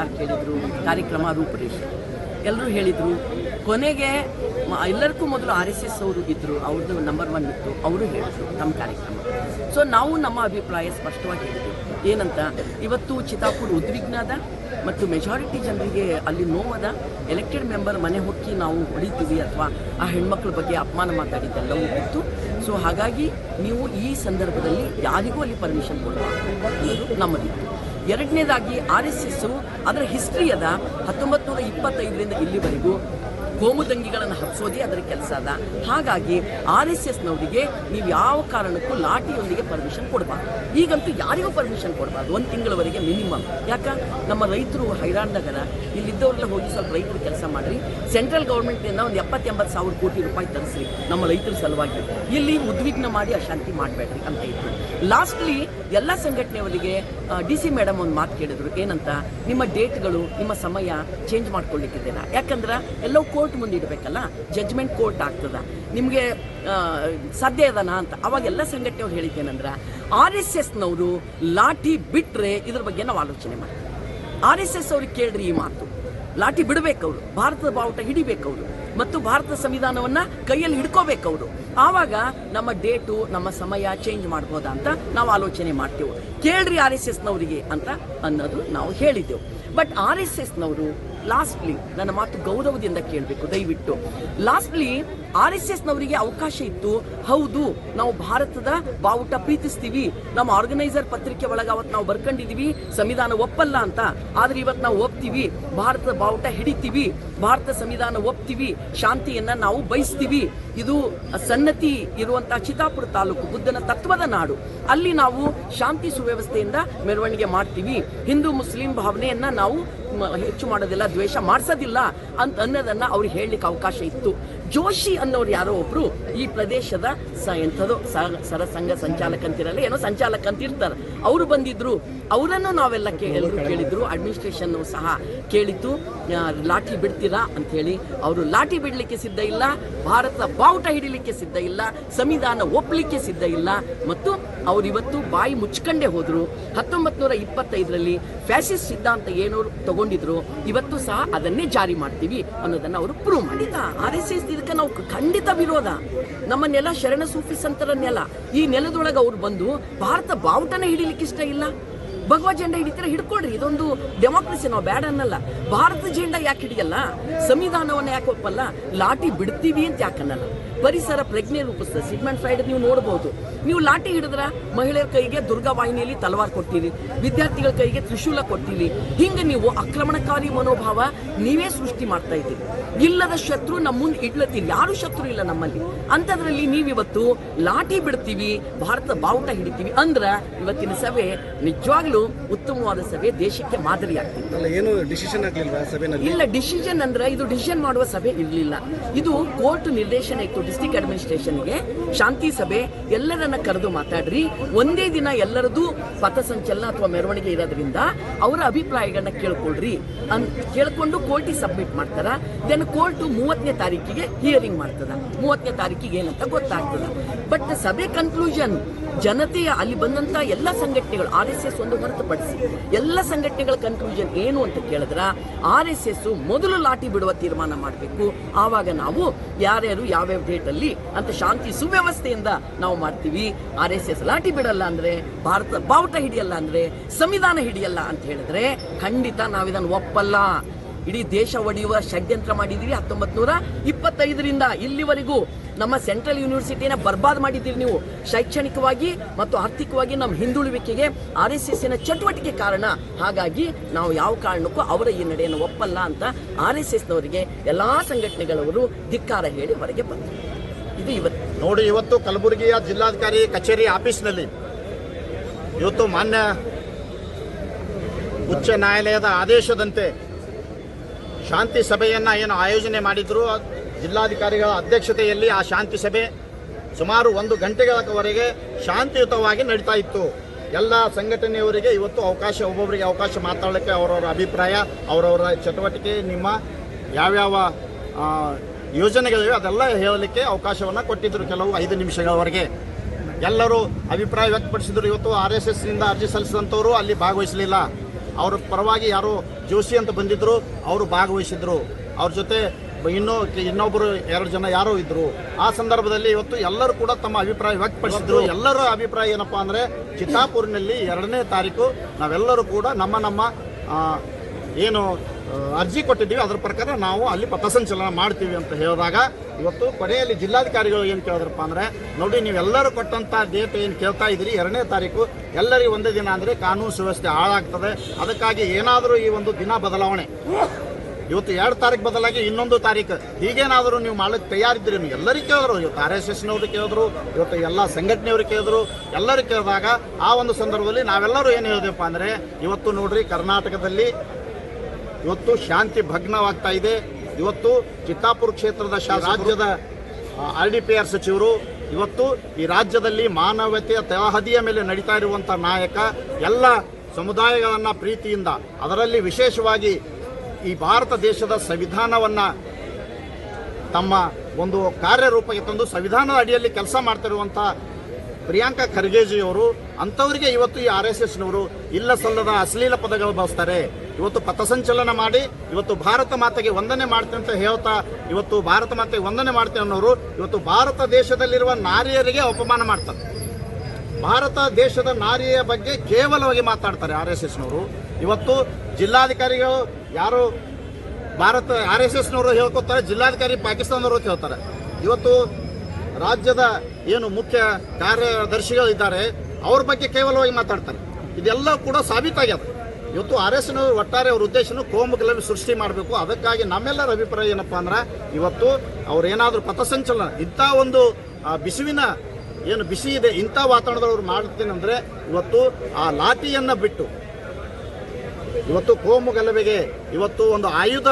ನಿರ್ದೇಶನದ ಕೇಳಿದರು? ಕಾರ್ಯಕ್ರಮ ರೂಪುರೇಷೆ. ಎಲ್ಲರೂ ಹೇಳಿದರು, ಕೊನೆಗೆ ಎಲ್ಲರಿಗೂ ಮೊದಲು ಆರ್ ಎಸ್ ಎಸ್ ಅವರು ಇದ್ದರು ಅವ್ರದ್ದು ನಂಬರ್ ಒನ್ ಇತ್ತು, ಅವರು ಹೇಳಿದರು ನಮ್ಮ ಕಾರ್ಯಕ್ರಮ. ಸೊ ನಾವು ನಮ್ಮ ಅಭಿಪ್ರಾಯ ಸ್ಪಷ್ಟವಾಗಿ ಹೇಳಿದ್ವಿ. ಏನಂತ, ಇವತ್ತು ಚಿತಾಪುರ್ ಉದ್ವಿಗ್ನದ ಮತ್ತು ಮೆಜಾರಿಟಿ ಜನರಿಗೆ ಅಲ್ಲಿ ನೋವದ ಎಲೆಕ್ಟೆಡ್ ಮೆಂಬರ್ ಮನೆ ಹೊಕ್ಕಿ ನಾವು ಹೊಡಿತೀವಿ ಅಥವಾ ಆ ಹೆಣ್ಮಕ್ಳ ಬಗ್ಗೆ ಅಪಮಾನ ಮಾತಾಡಿದ್ದೆಲ್ಲವೂ ಇತ್ತು. ಸೊ ಹಾಗಾಗಿ ನೀವು ಈ ಸಂದರ್ಭದಲ್ಲಿ ಯಾರಿಗೂ ಅಲ್ಲಿ ಪರ್ಮಿಷನ್ ಕೊಡಬಾರ್ದು. ಅನ್ನೋದು ನಮ್ಮದಿತ್ತು. ಎರಡನೇದಾಗಿ ಆರ್ ಎಸ್ ಎಸ್ ಅದರ ಹಿಸ್ಟ್ರಿ ಅದ ಹತ್ತೊಂಬತ್ತು ನೂರ ಇಪ್ಪತ್ತೈದರಿಂದ ಇಲ್ಲಿವರೆಗೂ ಕೋಮುದಂಗಿಗಳನ್ನು ಹಬ್ಸೋದೇ ಅದರ ಕೆಲಸ ಅದ. ಹಾಗಾಗಿ ಆರ್ ಎಸ್ ಎಸ್ನವರಿಗೆ ನೀವು ಯಾವ ಕಾರಣಕ್ಕೂ ಲಾಠಿಯೊಂದಿಗೆ ಪರ್ಮಿಷನ್ ಕೊಡಬಾರ್ದು. ಈಗಂತೂ ಯಾರಿಗೂ ಪರ್ಮಿಷನ್ ಕೊಡಬಾರ್ದು. ಒಂದು ತಿಂಗಳವರೆಗೆ ಮಿನಿಮಮ್ ಯಾಕ? ನಮ್ಮ ರೈತರು ಹೈರಾಣದಾಗದ ಇಲ್ಲಿದ್ದವ್ರೆಲ್ಲ ಹೋಗಿ ಸ್ವಲ್ಪ ರೈತರು ಕೆಲಸ ಮಾಡಿರಿ. ಸೆಂಟ್ರಲ್ ಗೌರ್ಮೆಂಟ್ನಿಂದ ಒಂದು ಎಪ್ಪತ್ತೆಂಬತ್ತು ಸಾವಿರ ಕೋಟಿ ರೂಪಾಯಿ ತರಿಸ್ರಿ. ನಮ್ಮ ರೈತರ ಸಲುವಾಗಿ. ಇಲ್ಲಿ ಉದ್ವಿಗ್ನ ಮಾಡಿ ಅಶಾಂತಿ ಮಾಡಬೇಡ್ರಿ ಅಂತ ಇತ್ತು ಲಾಸ್ಟ್ಲಿ ಎಲ್ಲ ಸಂಘಟನೆಯವರಿಗೆ ಡಿ ಸಿ ಮೇಡಮ್ ಒಂದು ಮಾತು ಕೇಳಿದ್ರು. ಏನಂತ? ನಿಮ್ಮ ಡೇಟ್ಗಳು ನಿಮ್ಮ ಸಮಯ ಚೇಂಜ್ ಮಾಡ್ಕೊಳ್ಳಿಕ್ಕಿದ್ದೀರಾ ಯಾಕಂದ್ರೆ ಎಲ್ಲವೂ ಕೋರ್ಟ್ ಮುಂದೆ ಇಡಬೇಕಲ್ಲ? ಜಜ್ಮೆಂಟ್ ಕೋರ್ಟ್ ಆಗ್ತದ. ನಿಮಗೆ ಸಾಧ್ಯ ಅದನಾ ಅಂತ. ಅವಾಗೆಲ್ಲ ಸಂಘಟನೆ ಅವ್ರು ಹೇಳಿದ್ದೇನೆಂದ್ರೆ, ಆರ್ ಎಸ್ ಎಸ್ನವರು ಲಾಠಿ ಬಿಟ್ಟರೆ ಇದ್ರ ಬಗ್ಗೆ ನಾವು ಆಲೋಚನೆ ಮಾಡ್ತೀವಿ. ಆರ್ ಎಸ್ ಎಸ್ ಅವ್ರಿಗೆ ಕೇಳ್ರಿ ಈ ಮಾತು. ಲಾಠಿ ಬಿಡಬೇಕವ್ರು. ಭಾರತದ ಬಾವುಟ ಹಿಡಿಬೇಕವ್ರು. ಮತ್ತು ಭಾರತ ಸಂವಿಧಾನವನ್ನ ಕೈಯಲ್ಲಿ ಹಿಡ್ಕೋಬೇಕವ್ರು. ಆವಾಗ ನಮ್ಮ ಡೇಟು, ನಮ್ಮ ಸಮಯ ಚೇಂಜ್ ಮಾಡ್ಬೋದಾ ಅಂತ ನಾವು ಆಲೋಚನೆ ಮಾಡ್ತೇವೆ. ಕೇಳ್ರಿ ಆರ್ ಎಸ್ ಎಸ್ನವರಿಗೆ ಅಂತ ಅನ್ನೋದು ನಾವು ಹೇಳಿದ್ದೆವು. ಬಟ್ ಆರ್ ಎಸ್ ಎಸ್ನವರು ಲಾಸ್ಟ್ಲಿ ನನ್ನ ಮಾತು ಗೌರವದಿಂದ ಕೇಳಬೇಕು ದಯವಿಟ್ಟು. ಲಾಸ್ಟ್ಲಿ ಆರ್ ಎಸ್ ಎಸ್ನವರಿಗೆ ಅವಕಾಶ ಇತ್ತು. ಹೌದು, ನಾವು ಭಾರತದ ಬಾವುಟ ಪ್ರೀತಿಸ್ತೀವಿ. ನಮ್ಮ ಆರ್ಗನೈಸರ್ ಪತ್ರಿಕೆ ಒಳಗೆ ಅವತ್ತು ನಾವು ಬರ್ಕೊಂಡಿದೀವಿ. ಸಂವಿಧಾನ ಒಪ್ಪಲ್ಲ ಅಂತ. ಆದ್ರೆ ಇವತ್ತು ನಾವು ಒಪ್ತೀವಿ. ಭಾರತದ ಬಾವುಟ ಹಿಡಿತೀವಿ. ಭಾರತ ಸಂವಿಧಾನ ಒಪ್ತೀವಿ. ಶಾಂತಿಯನ್ನ ನಾವು ಬಯಸ್ತೀವಿ. ಇದು ಸನ್ನತಿ ಇರುವಂತಹ ಚಿತ್ತಾಪುರ ತಾಲೂಕು, ಬುದ್ಧನ ತತ್ವದ ನಾಡು. ಅಲ್ಲಿ ನಾವು ಶಾಂತಿ ಸುವ್ಯವಸ್ಥೆಯಿಂದ ಮೆರವಣಿಗೆ ಮಾಡ್ತೀವಿ. ಹಿಂದೂ ಮುಸ್ಲಿಂ ಭಾವನೆಯನ್ನ ನಾವು ಹೆಚ್ಚು ಮಾಡೋದಿಲ್ಲ, ದ್ವೇಷ ಮಾಡಿಸೋದಿಲ್ಲ ಅಂತ ಅನ್ನೋದನ್ನ ಅವ್ರಿಗೆ ಹೇಳಲಿಕ್ಕೆ ಅವಕಾಶ ಇತ್ತು. ಜೋಶಿ ಅನ್ನೋರು ಯಾರೋ ಒಬ್ರು ಈ ಪ್ರದೇಶದ ಸ ಎಂಥದೋ ಸರ ಸಂಘ ಸಂಚಾಲಕ ಅಂತಿರಲ್ಲ ಏನೋ ಸಂಚಾಲಕ ಅಂತ ಇರ್ತಾರೆ ಅವರು ಬಂದಿದ್ರು, ಅವರನ್ನು ನಾವೆಲ್ಲ ಎಲ್ಲರೂ ಕೇಳಿದ್ರು ಅಡ್ಮಿನಿಸ್ಟ್ರೇಷನ್ ಸಹ ಕೇಳಿತು. ಲಾಠಿ ಬಿಡ್ತೀರಾ ಅಂತ ಹೇಳಿ ಅವರು ಲಾಠಿ ಬಿಡಲಿಕ್ಕೆ ಸಿದ್ಧ ಇಲ್ಲ ಭಾರತ ಬಾವುಟ ಹಿಡಿಲಿಕ್ಕೆ ಸಿದ್ಧ ಇಲ್ಲ, ಸಂವಿಧಾನ ಒಪ್ಪಲಿಕ್ಕೆ ಸಿದ್ಧ ಇಲ್ಲ. ಮತ್ತು ಅವರು ಇವತ್ತು ಬಾಯಿ ಮುಚ್ಕೊಂಡೇ ಹೋದ್ರು. ಹತ್ತೊಂಬತ್ತು ನೂರ ಇಪ್ಪತ್ತೈದರಲ್ಲಿ ಫ್ಯಾಸಿಸ್ಟ್ ಸಿದ್ಧಾಂತ ಏನೋ ತಗೊಂಡಿದ್ರು, ಇವತ್ತು ಸಹ ಅದನ್ನೇ ಜಾರಿ ಮಾಡ್ತೀವಿ ಅನ್ನೋದನ್ನ ಅವರು ಪ್ರೂವ್ ಮಾಡಿದ. ಆರ್ ಎಸ್ ಎಸ್ ಇದಕ್ಕೆ ನಾವು ಖಂಡಿತ ವಿರೋಧ. ನಮ್ಮ ನೆಲ ಶರಣ ಸೂಫಿ ಸಂತರ ನೆಲ. ಈ ನೆಲದೊಳಗೆ ಅವ್ರು ಬಂದು ಭಾರತ ಬಾವುಟನ ಹಿಡಿಲಿಕ್ಕೆ ಇಷ್ಟ ಇಲ್ಲ. ಭಗವಾ ಜೆಂಡ ಹಿಡಿತೀರ ಹಿಡ್ಕೊಳ್ರಿ, ಇದೊಂದು ಡೆಮಾಕ್ರಸಿ ನಾವು ಬ್ಯಾಡ ಅನ್ನಲ್ಲ. ಭಾರತ ಜೆಂಡ ಯಾಕೆ ಹಿಡಿಯಲ್ಲ? ಸಂವಿಧಾನವನ್ನ ಯಾಕೆ ಒಪ್ಪಲ್ಲ? ಲಾಠಿ ಬಿಡ್ತೀವಿ ಅಂತ ಯಾಕೆ ಅನ್ನಲ್ಲ? ಪರಿಸರ ಪ್ರಜ್ಞೆ ರೂಪಿಸ್ತದೆ ಸಿಗ್ಮೆಂಟ್ ಫ್ರೈಡ್ ನೀವು ನೋಡಬಹುದು ನೀವು ಲಾಠಿ ಹಿಡಿದ್ರ ಮಹಿಳೆಯರ ಕೈಗೆ ದುರ್ಗಾ ವಾಹಿನಿಯಲ್ಲಿ ತಲವಾರ್ ಕೊಡ್ತೀರಿ ವಿದ್ಯಾರ್ಥಿಗಳ ಕೈಗೆ ತ್ರಿಶೂಲ ಕೊಡ್ತೀರಿ. ಹಿಂಗೆ ನೀವು ಆಕ್ರಮಣಕಾರಿ ಮನೋಭಾವ ನೀವೇ ಸೃಷ್ಟಿ ಮಾಡ್ತಾ ಇದ್ದೀರಿ. ಇಲ್ಲದ ಶತ್ರು ನಮ್ಮ ಮುಂದೆ ಇಡ್ಲತ್ತೀರಿ. ಯಾರು ಶತ್ರು ಇಲ್ಲ ನಮ್ಮಲ್ಲಿ? ಅಂಥದ್ರಲ್ಲಿ ನೀವಿವತ್ತು ಲಾಠಿ ಬಿಡ್ತೀವಿ ಭಾರತ ಬಾವುಟ ಹಿಡಿತೀವಿ ಅಂದ್ರ ಇವತ್ತಿನ ಸಭೆ ನಿಜವಾಗ್ಲೂ ಉತ್ತಮವಾದ ಸಭೆ ದೇಶಕ್ಕೆ ಮಾದರಿ ಸಭೆನಲ್ಲಿ? ಇಲ್ಲ ಡಿಸಿಷನ್ ಅಂದ್ರೆ ಇದು ಡಿಸಿಷನ್ ಮಾಡುವ ಸಭೆ ಇರಲಿಲ್ಲ. ಇದು ಕೋರ್ಟ್ ನಿರ್ದೇಶನ ಇತ್ತು ಡಿಸ್ಟಿಕ್ ಅಡ್ಮಿನಿಸ್ಟ್ರೇಷನ್ಗೆ ಶಾಂತಿ ಸಭೆ, ಎಲ್ಲರನ್ನ ಕರೆದು ಮಾತಾಡ್ರಿ. ಒಂದೇ ದಿನ ಎಲ್ಲರದು ಪಥಸಂಚಲನ ಅಥವಾ ಮೆರವಣಿಗೆ ಇರೋದ್ರಿಂದ ಅವರ ಅಭಿಪ್ರಾಯಗಳನ್ನ ಕೇಳ್ಕೊಳ್ರಿ. ಅನ್, ಕೇಳ್ಕೊಂಡು ಕೋರ್ಟಿಗೆ ಸಬ್ಮಿಟ್ ಮಾಡ್ತಾರ. ದೆನ್ ಕೋರ್ಟ್ ಮೂವತ್ತನೇ ತಾರೀಕಿಗೆ ಹಿಯರಿಂಗ್ ಮಾಡ್ತದ. ಮೂವತ್ತನೇ ತಾರೀಕಿಗೆ ಏನಂತ ಗೊತ್ತಾಗ್ತದ. ಬಟ್ ಸಭೆ ಕನ್ಕ್ಲೂಷನ್ ಜನತೆಯ ಅಲ್ಲಿ ಬಂದಂತ ಎಲ್ಲ ಸಂಘಟನೆಗಳು ಆರ್ ಎಸ್ ಎಸ್ ಒಂದು ಹೊರತುಪಡಿಸಿ ಎಲ್ಲ ಸಂಘಟನೆಗಳ ಕನ್ಕ್ಲೂಷನ್ ಏನು ಅಂತ ಕೇಳಿದ್ರ, ಆರ್ ಎಸ್ ಎಸ್ ಮೊದಲು ಲಾಠಿ ಬಿಡುವ ತೀರ್ಮಾನ ಮಾಡಬೇಕು. ಆವಾಗ ನಾವು ಯಾರ್ಯಾರು ಯಾವ್ಯಾವ ಡೇಟ್ ಅಲ್ಲಿ ಅಂತ ಶಾಂತಿ ಸುವ್ಯವಸ್ಥೆಯಿಂದ ನಾವು ಮಾಡ್ತೀವಿ. ಆರ್ ಎಸ್ ಎಸ್ ಲಾಠಿ ಬಿಡಲ್ಲ ಅಂದ್ರೆ, ಭಾರತ ಬಾವುಟ ಹಿಡಿಯಲ್ಲ ಅಂದ್ರೆ, ಸಂವಿಧಾನ ಹಿಡಿಯಲ್ಲ ಅಂತ ಹೇಳಿದ್ರೆ ಖಂಡಿತ ನಾವಿದನ್ನು ಒಪ್ಪಲ್ಲ. ಇಡೀ ದೇಶ ಒಡೆಯುವ ಷಡ್ಯಂತ್ರ ಮಾಡಿದ್ದೀರಿ. ಹತ್ತೊಂಬತ್ ನೂರ ಇಪ್ಪತ್ತೈದರಿಂದ ಇಲ್ಲಿವರೆಗೂ ನಮ್ಮ ಸೆಂಟ್ರಲ್ ಯೂನಿವರ್ಸಿಟಿನ ಬರ್ಬಾದ್ ಮಾಡಿದ್ದೀರಿ ನೀವು. ಶೈಕ್ಷಣಿಕವಾಗಿ ಮತ್ತು ಆರ್ಥಿಕವಾಗಿ ನಮ್ಮ ಹಿಂದುಳುವಿಕೆಗೆ ಆರ್ ಎಸ್ ಎಸ್ಸಿನ ಚಟುವಟಿಕೆ ಕಾರಣ. ಹಾಗಾಗಿ ನಾವು ಯಾವ ಕಾರಣಕ್ಕೂ ಅವರ ಈ ನಡೆಯನ್ನು ಒಪ್ಪಲ್ಲ ಅಂತ ಆರ್ ಎಸ್ ಎಸ್ನವರಿಗೆ ಎಲ್ಲಾ ಸಂಘಟನೆಗಳವರು ಧಿಕ್ಕಾರ ಹೇಳಿ ಹೊರಗೆ ಬಂದರು. ಇದು ಇವತ್ತು. ನೋಡಿ, ಇವತ್ತು ಕಲಬುರಗಿಯ ಜಿಲ್ಲಾಧಿಕಾರಿ ಕಚೇರಿ ಆಫೀಸ್ನಲ್ಲಿ ಇವತ್ತು ಮಾನ್ಯ ಉಚ್ಚ ನ್ಯಾಯಾಲಯದ ಆದೇಶದಂತೆ ಶಾಂತಿ ಸಭೆಯನ್ನು ಏನು ಆಯೋಜನೆ ಮಾಡಿದ್ರು. ಜಿಲ್ಲಾಧಿಕಾರಿಗಳ ಅಧ್ಯಕ್ಷತೆಯಲ್ಲಿ ಆ ಶಾಂತಿ ಸಭೆ ಸುಮಾರು ಒಂದು ಗಂಟೆಗಳವರೆಗೆ ಶಾಂತಿಯುತವಾಗಿ ನಡೀತಾ ಇತ್ತು. ಎಲ್ಲ ಸಂಘಟನೆಯವರಿಗೆ ಇವತ್ತು ಅವಕಾಶ, ಒಬ್ಬೊಬ್ಬರಿಗೆ ಅವಕಾಶ ಮಾತಾಡಲಿಕ್ಕೆ ಅವರವರ ಅಭಿಪ್ರಾಯ, ಅವರವರ ಚಟುವಟಿಕೆ, ನಿಮ್ಮ ಯಾವ್ಯಾವ ಯೋಜನೆಗಳಿವೆ ಅದೆಲ್ಲ ಹೇಳಲಿಕ್ಕೆ ಅವಕಾಶವನ್ನು ಕೊಟ್ಟಿದ್ದರು ಕೆಲವು ಐದು ನಿಮಿಷಗಳವರೆಗೆ. ಎಲ್ಲರೂ ಅಭಿಪ್ರಾಯ ವ್ಯಕ್ತಪಡಿಸಿದ್ರು. ಇವತ್ತು ಆರ್ ಎಸ್ ಎಸ್ನಿಂದ ಅರ್ಜಿ ಸಲ್ಲಿಸಿದಂಥವರು ಅಲ್ಲಿ ಭಾಗವಹಿಸಲಿಲ್ಲ. ಅವ್ರ ಪರವಾಗಿ ಯಾರು ಜೋಶಿ ಅಂತ ಬಂದಿದ್ರು ಅವರು ಭಾಗವಹಿಸಿದ್ರು. ಅವ್ರ ಜೊತೆ ಇನ್ನೂ ಇನ್ನೊಬ್ಬರು ಎರಡು ಜನ ಯಾರೋ ಇದ್ರು. ಆ ಸಂದರ್ಭದಲ್ಲಿ ಇವತ್ತು ಎಲ್ಲರೂ ಕೂಡ ತಮ್ಮ ಅಭಿಪ್ರಾಯ ವ್ಯಕ್ತಪಡಿಸಿದ್ರು. ಎಲ್ಲರ ಅಭಿಪ್ರಾಯ ಏನಪ್ಪಾ ಅಂದ್ರೆ ಚಿತ್ತಾಪುರಿನಲ್ಲಿ ಎರಡನೇ ತಾರೀಕು ನಾವೆಲ್ಲರೂ ಕೂಡ ನಮ್ಮ ನಮ್ಮ ಏನು ಅರ್ಜಿ ಕೊಟ್ಟಿದ್ದೀವಿ. ಅದರ ಪ್ರಕಾರ ನಾವು ಅಲ್ಲಿ ಪಥಸಂಚಲನ ಮಾಡ್ತೀವಿ ಅಂತ ಹೇಳಿದಾಗ ಇವತ್ತು ಕೊನೆಯಲ್ಲಿ ಜಿಲ್ಲಾಧಿಕಾರಿಗಳು ಏನು ಕೇಳಿದ್ರಪ್ಪ ಅಂದ್ರೆ, ನೋಡಿ ನೀವೆಲ್ಲರೂ ಕೊಟ್ಟಂಥ ಡೇಟ್ ಏನು ಕೇಳ್ತಾ ಇದ್ದೀರಿ? ಎರಡನೇ ತಾರೀಕು ಎಲ್ಲರಿಗೂ ಒಂದೇ ದಿನ ಅಂದರೆ ಕಾನೂನು ಸುವ್ಯವಸ್ಥೆ ಹಾಳಾಗ್ತದೆ. ಅದಕ್ಕಾಗಿ ಏನಾದರೂ ಈ ಒಂದು ದಿನ ಬದಲಾವಣೆ. ಇವತ್ತು ಎರಡು ತಾರೀಕು ಬದಲಾಗಿ ಇನ್ನೊಂದು ತಾರೀಕು. ಹೀಗೇನಾದರೂ ನೀವು ಮಾಡಲಿಕ್ಕೆ ತಯಾರಿದ್ದೀರಿ ನೀವು ಎಲ್ಲರಿಗೂ ಕೇಳಿದ್ರು. ಇವತ್ತು ಆರ್ ಎಸ್ ಎಸ್ನವರು ಕೇಳಿದ್ರು, ಇವತ್ತು ಎಲ್ಲ ಸಂಘಟನೆಯವರು ಕೇಳಿದ್ರು, ಎಲ್ಲರೂ ಕೇಳಿದಾಗ ಆ ಒಂದು ಸಂದರ್ಭದಲ್ಲಿ ನಾವೆಲ್ಲರೂ ಏನು ಹೇಳಿದೆವಪ್ಪ ಅಂದರೆ, ಇವತ್ತು ನೋಡ್ರಿ ಕರ್ನಾಟಕದಲ್ಲಿ ಇವತ್ತು ಶಾಂತಿ ಭಗ್ನವಾಗ್ತಾ ಇದೆ. ಇವತ್ತು ಚಿತ್ತಾಪುರ ಕ್ಷೇತ್ರದ ರಾಜ್ಯದ ಆರ್ ಡಿ ಪಿ ಆರ್ ಸಚಿವರು, ಇವತ್ತು ಈ ರಾಜ್ಯದಲ್ಲಿ ಮಾನವತೆಯ ತಹದಿಯ ಮೇಲೆ ನಡೀತಾ ಇರುವಂಥ ನಾಯಕ, ಎಲ್ಲ ಸಮುದಾಯಗಳನ್ನು ಪ್ರೀತಿಯಿಂದ, ಅದರಲ್ಲಿ ವಿಶೇಷವಾಗಿ ಈ ಭಾರತ ದೇಶದ ಸಂವಿಧಾನವನ್ನು ತಮ್ಮ ಒಂದು ಕಾರ್ಯರೂಪಕ್ಕೆ ತಂದು ಸಂವಿಧಾನದ ಅಡಿಯಲ್ಲಿ ಕೆಲಸ ಮಾಡ್ತಿರುವಂಥ ಪ್ರಿಯಾಂಕಾ ಖರ್ಗೆಜಿಯವರು ಅಂಥವರಿಗೆ ಇವತ್ತು ಈ ಆರ್ ಎಸ್ ಎಸ್ನವರು ಇಲ್ಲ ಸಲ್ಲದ ಅಶ್ಲೀಲ ಪದಗಳು ಬಳಸ್ತಾರೆ. ಇವತ್ತು ಪಥಸಂಚಲನ ಮಾಡಿ, ಇವತ್ತು ಭಾರತ ಮಾತೆಗೆ ವಂದನೆ ಮಾಡ್ತೀನಿ ಅಂತ ಹೇಳ್ತಾ, ಇವತ್ತು ಭಾರತ ಮಾತೆಗೆ ವಂದನೆ ಮಾಡ್ತೀನಿ ಅನ್ನೋರು ಇವತ್ತು ಭಾರತ ದೇಶದಲ್ಲಿರುವ ನಾರಿಯರಿಗೆ ಅಪಮಾನ ಮಾಡ್ತಾರೆ. ಭಾರತ ದೇಶದ ನಾರಿಯ ಬಗ್ಗೆ ಕೇವಲವಾಗಿ ಮಾತಾಡ್ತಾರೆ ಆರ್ ಎಸ್ ಎಸ್ನವರು. ಇವತ್ತು ಜಿಲ್ಲಾಧಿಕಾರಿಗಳು ಯಾರು ಭಾರತ, ಆರ್ ಎಸ್ ಎಸ್ನವರು ಹೇಳ್ಕೊತಾರೆ ಜಿಲ್ಲಾಧಿಕಾರಿ ಪಾಕಿಸ್ತಾನದವರು ಹೇಳ್ತಾರೆ ಇವತ್ತು ರಾಜ್ಯದ ಏನು ಮುಖ್ಯ ಕಾರ್ಯದರ್ಶಿಗಳಿದ್ದಾರೆ, ಅವ್ರ ಬಗ್ಗೆ ಕೇವಲವಾಗಿ ಮಾತಾಡ್ತಾರೆ. ಇದೆಲ್ಲ ಕೂಡ ಸಾಬೀತಾಗ್ಯದ. ಇವತ್ತು ಆರ್ ಎಸ್ ಒಟ್ಟಾರೆ ಅವ್ರ ಉದ್ದೇಶನೂ ಕೋಮು ಸೃಷ್ಟಿ ಮಾಡಬೇಕು. ಅದಕ್ಕಾಗಿ ನಮ್ಮೆಲ್ಲರ ಅಭಿಪ್ರಾಯ ಏನಪ್ಪ ಅಂದ್ರೆ, ಇವತ್ತು ಅವ್ರೇನಾದ್ರೂ ಪಥಸಂಚಲನ, ಇಂಥ ಒಂದು ಬಿಸಿವಿನ, ಏನು ಬಿಸಿ ಇದೆ, ಇಂಥ ವಾತಾವರಣದವ್ರು ಮಾಡ್ತೀನಿ ಅಂದ್ರೆ ಇವತ್ತು ಆ ಲಾಠಿಯನ್ನ ಬಿಟ್ಟು ಇವತ್ತು ಕೋಮು ಗಲಭೆಗೆ ಇವತ್ತು ಒಂದು ಆಯುಧ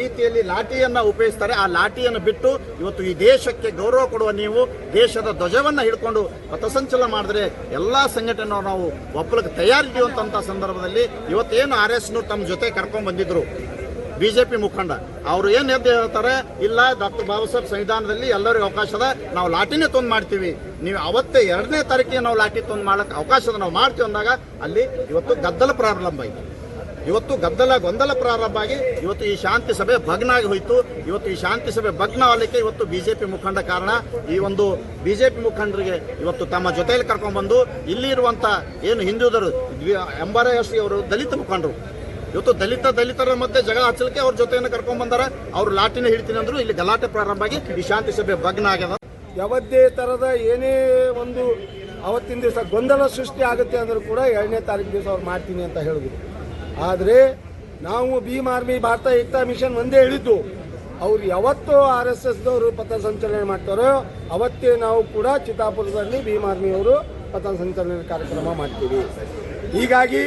ರೀತಿಯಲ್ಲಿ ಲಾಠಿಯನ್ನು ಉಪಯೋಗಿಸ್ತಾರೆ. ಆ ಲಾಠಿಯನ್ನು ಬಿಟ್ಟು ಇವತ್ತು ಈ ದೇಶಕ್ಕೆ ಗೌರವ ಕೊಡುವ ನೀವು ದೇಶದ ಧ್ವಜವನ್ನ ಹಿಡ್ಕೊಂಡು ಪಥಸಂಚಲನ ಮಾಡಿದ್ರೆ ಎಲ್ಲಾ ಸಂಘಟನೆ ನಾವು ಒಪ್ಪಲಕ್ಕೆ ತಯಾರಿದ್ದೀವಂತಹ ಸಂದರ್ಭದಲ್ಲಿ ಇವತ್ತೇನು ಆರ್ ಎಸ್ ತಮ್ಮ ಜೊತೆ ಕರ್ಕೊಂಡು ಬಂದಿದ್ರು. ಬಿಜೆಪಿ ಮುಖಂಡ. ಅವರು ಏನು ಎದ್ದು ಹೇಳ್ತಾರೆ? ಇಲ್ಲ, ಡಾಕ್ಟರ್ ಬಾಬಾ ಸಾಹೇಬ್ ಸಂವಿಧಾನದಲ್ಲಿ ಎಲ್ಲರಿಗೂ ಅವಕಾಶ ಅದ ನಾವು ಲಾಟಿನೇ ತೊಂದು ಮಾಡ್ತೀವಿ. ನೀವು ಅವತ್ತೇ ಎರಡನೇ ತಾರೀಕಿಗೆ ನಾವು ಲಾಟಿ ತೊಂದು ಮಾಡಕ್ ಅವಕಾಶ ನಾವು ಮಾಡ್ತೀವಿ ಅಂದಾಗ ಅಲ್ಲಿ ಇವತ್ತು ಗದ್ದಲ ಪ್ರಾರಂಭ ಆಯಿತು. ಇವತ್ತು ಗದ್ದಲ ಗೊಂದಲ ಪ್ರಾರಂಭ ಆಗಿ ಇವತ್ತು ಈ ಶಾಂತಿ ಸಭೆ ಭಗ್ನ ಆಗಿ ಹೋಯಿತು. ಇವತ್ತು ಈ ಶಾಂತಿ ಸಭೆ ಭಗ್ನ ಆಗಲಿಕ್ಕೆ ಇವತ್ತು ಬಿಜೆಪಿ ಮುಖಂಡ ಕಾರಣ. ಈ ಒಂದು ಬಿಜೆಪಿ ಮುಖಂಡರಿಗೆ ಇವತ್ತು ತಮ್ಮ ಜೊತೆಯಲ್ಲಿ ಕರ್ಕೊಂಡ್ಬಂದು ಇಲ್ಲಿ ಇರುವಂತ ಏನು ಹಿಂದುಳಿದರು ಎಂಬಾರಸ್ ಅವರು ದಲಿತ ಮುಖಂಡರು, ಇವತ್ತು ದಲಿತ ದಲಿತರ ಮಧ್ಯೆ ಜಗಳ ಹಚ್ಚಲಿಕ್ಕೆ ಅವ್ರ ಜೊತೆಯನ್ನು ಕರ್ಕೊಂಡ್ ಬಂದಾರ ಅವ್ರು ಲಾಟಿನ ಹಿಡ್ತೀನಿ ಅಂದ್ರು ಇಲ್ಲಿ ಗಲಾಟೆ ಪ್ರಾರಂಭ ಆಗಿ ಈ ಶಾಂತಿ ಸಭೆ ಭಗ್ನ ಆಗ್ಯದ. ಯಾವುದೇ ಥರದ ಏನೇ ಒಂದು ಅವತ್ತಿನ ದಿವಸ ಗೊಂದಲ ಸೃಷ್ಟಿ ಆಗುತ್ತೆ ಅಂದರೂ ಕೂಡ ಎರಡನೇ ತಾರೀಕು ದಿವಸ ಅವ್ರು ಮಾಡ್ತೀನಿ ಅಂತ ಹೇಳಿದ್ರು ಆದರೆ ನಾವು ಭೀಮ್ ಆರ್ಮಿ ಭಾರತ ಏಕತಾ ಮಿಷನ್ ಒಂದೇ ಹೇಳಿದ್ದು. ಅವ್ರು ಯಾವತ್ತು ಆರ್ ಎಸ್ ಎಸ್ದವರು ಪಥಸಂಚಲನೆ ಮಾಡ್ತಾರೋ, ಅವತ್ತೇ ನಾವು ಕೂಡ ಚಿತ್ತಾಪುರದಲ್ಲಿ ಭೀಮ್ ಆರ್ಮಿಯವರು ಪಥಸಂಚಲನೆ ಕಾರ್ಯಕ್ರಮ ಮಾಡ್ತೀವಿ. ಹೀಗಾಗಿ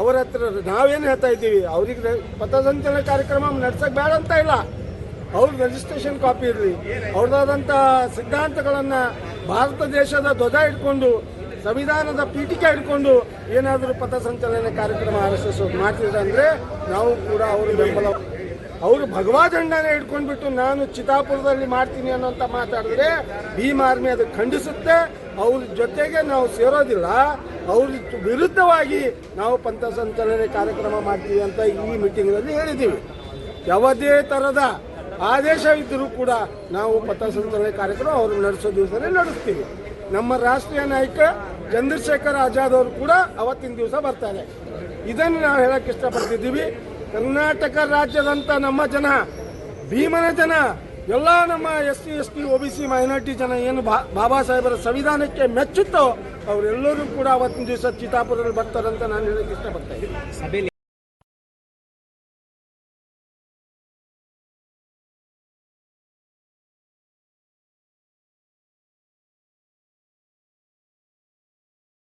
ಅವರ ಹತ್ರ ನಾವೇನು ಹೇಳ್ತಾ ಇದ್ದೀವಿ, ಅವ್ರಿಗೆ ಪಥಸಂಚಲನ ಕಾರ್ಯಕ್ರಮ ನಡ್ಸಕ್ ಬೇಡ ಅಂತ ಇಲ್ಲ. ಅವ್ರ ರಿಜಿಸ್ಟ್ರೇಷನ್ ಕಾಪಿ ಇರಲಿ. ಅವ್ರದಾದಂಥ ಸಿದ್ಧಾಂತಗಳನ್ನು ಭಾರತ ದೇಶದ ಧ್ವಜ ಇಟ್ಕೊಂಡು ಸಂವಿಧಾನದ ಪೀಠಿಕೆ ಹಿಡ್ಕೊಂಡು ಏನಾದರೂ ಪಥಸಂಚಲನೆ ಕಾರ್ಯಕ್ರಮ ಆರ್ ಎಸ್ ಎಸ್ ಮಾಡ್ತಿದ್ರೆ ನಾವು ಕೂಡ ಅವರು ಬೆಂಬಲ ಅವರು ಭಗವಾ ದಂಡನೆ ಹಿಡ್ಕೊಂಡ್ಬಿಟ್ಟು ನಾನು ಚಿತಾಪುರದಲ್ಲಿ ಮಾಡ್ತೀನಿ ಅನ್ನೋಂಥ ಮಾತಾಡಿದ್ರೆ ಭೀಮ್ ಆರ್ಮಿ ಅದು ಖಂಡಿಸುತ್ತೆ. ಅವ್ರ ಜೊತೆಗೆ ನಾವು ಸೇರೋದಿಲ್ಲ. ಅವ್ರ ವಿರುದ್ಧವಾಗಿ ನಾವು ಪಂಥಸಂಚಲನೆ ಕಾರ್ಯಕ್ರಮ ಮಾಡ್ತೀವಿ ಅಂತ ಈ ಮೀಟಿಂಗ್ನಲ್ಲಿ ಹೇಳಿದ್ದೀವಿ. ಯಾವುದೇ ಥರದ ಆದೇಶ ಇದ್ದರೂ ಕೂಡ ನಾವು ಪಥಸಂಚಲನೆ ಕಾರ್ಯಕ್ರಮ ಅವರು ನಡೆಸೋ ದಿವಸನೇ ನಡೆಸ್ತೀವಿ. ನಮ್ಮ ರಾಷ್ಟ್ರೀಯ ನಾಯಕ ಚಂದ್ರಶೇಖರ್ ಆಜಾದ್ ಅವರು ಕೂಡ ಅವತ್ತಿನ ದಿವಸ ಬರ್ತಾರೆ. ಇದನ್ನು ನಾವು ಹೇಳಕ್ಕೆ ಇಷ್ಟಪಡ್ತಿದ್ದೀವಿ. ಕರ್ನಾಟಕ ರಾಜ್ಯದಂತ ನಮ್ಮ ಜನ, ಭೀಮನ ಜನ, ಎಲ್ಲ ನಮ್ಮ S C, S T, O B C minority ಜನ ಏನು ಬಾಬಾ ಸಾಹೇಬರ ಸಂವಿಧಾನಕ್ಕೆ ಮೆಚ್ಚುತ್ತೋ, ಅವರೆಲ್ಲರೂ ಕೂಡ ಅವತ್ತಿನ ದಿವಸ ಚಿತಾಪುರದಲ್ಲಿ ಬರ್ತಾರಂತ ನಾನು ಹೇಳಕ್ಕೆ ಇಷ್ಟಪಡ್ತಾ ಇದ್ದೀನಿ